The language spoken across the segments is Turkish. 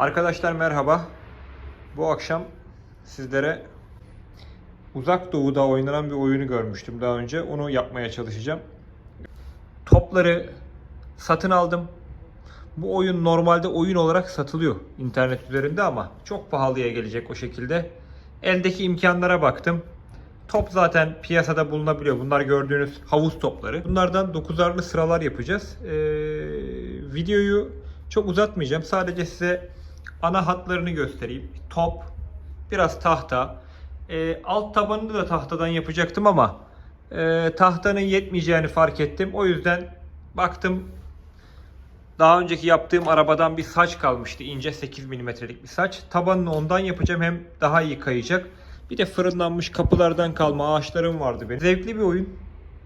Arkadaşlar merhaba. Bu akşam sizlere Uzak Doğu'da oynanan bir oyunu görmüştüm daha önce. Onu yapmaya çalışacağım. Topları satın aldım. Bu oyun normalde oyun olarak satılıyor internet üzerinde ama çok pahalıya gelecek o şekilde. Eldeki imkanlara baktım. Top zaten piyasada bulunabiliyor. Bunlar gördüğünüz havuz topları. Bunlardan 9'arlı sıralar yapacağız. Ee, videoyu çok uzatmayacağım. Sadece size ana hatlarını göstereyim. Top, biraz tahta. Ee, alt tabanını da tahtadan yapacaktım ama e, tahtanın yetmeyeceğini fark ettim. O yüzden baktım daha önceki yaptığım arabadan bir saç kalmıştı. ince 8 milimetrelik bir saç. Tabanını ondan yapacağım. Hem daha iyi kayacak. Bir de fırınlanmış kapılardan kalma ağaçlarım vardı benim. Zevkli bir oyun.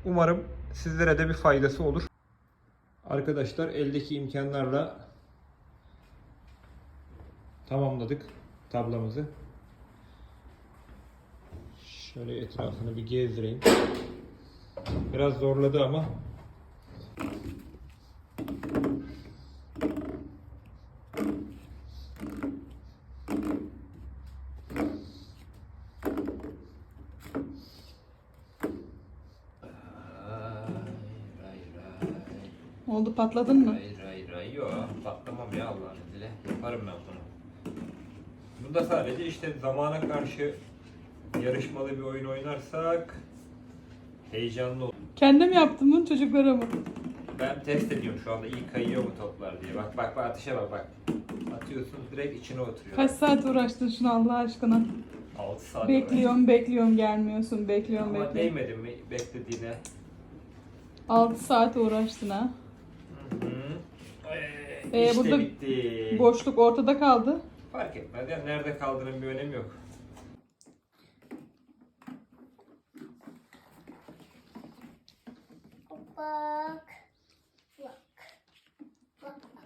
Umarım sizlere de bir faydası olur. Arkadaşlar eldeki imkanlarla tamamladık tablamızı. Şöyle etrafını bir gezdireyim. Biraz zorladı ama Oldu patladın mı? Hayır hayır hayır yok patlamam ya Allah'ın izniyle yaparım ben bunu. Bunda sadece işte zamana karşı yarışmalı bir oyun oynarsak heyecanlı olur. Kendim yaptım bunu çocuklara mı? Ben test ediyorum şu anda iyi kayıyor mu toplar diye. Bak bak bak atışa bak bak. Atıyorsun direkt içine oturuyor. Kaç saat uğraştın şunu Allah aşkına? 6 saat Bekliyorum bekliyorum gelmiyorsun bekliyorum Ama bekliyorum. değmedi mi beklediğine? 6 saat uğraştın ha. Hı hı. Ee, işte burada bitti. Boşluk ortada kaldı. Fark etmez. Yani nerede kaldığının bir önemi yok. Bak. Bak. Bak bak.